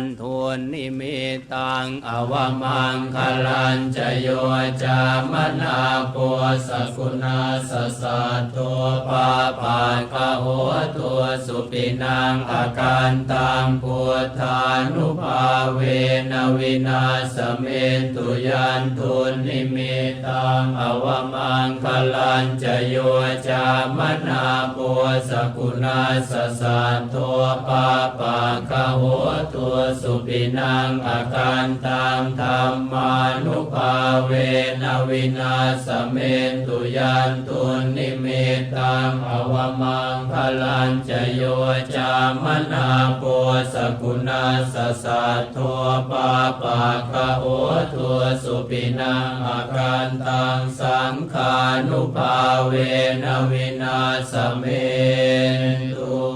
นทุนนิมิตังอวมังคลันจโยจามนาปัวสกุณาสสัตตัวปาปากะโหตัวสุปินังอาการตังพุทธานุภาเวนวินาสเมตุยันทุนนิมิตังอวมังคลันจโยจามนาปัวสกุณาสสัตตัวปาปากะโหตัวสุปินังอาการตังธรรมานุภาเวนวินาสเมตุยันตุนิเมตังอวมังคลันจโยจามนาโปสกุณาสสัทโทปาปะกะโอทัวสุปินังอาการตังสังขานุภาเวนวินาสเมตุ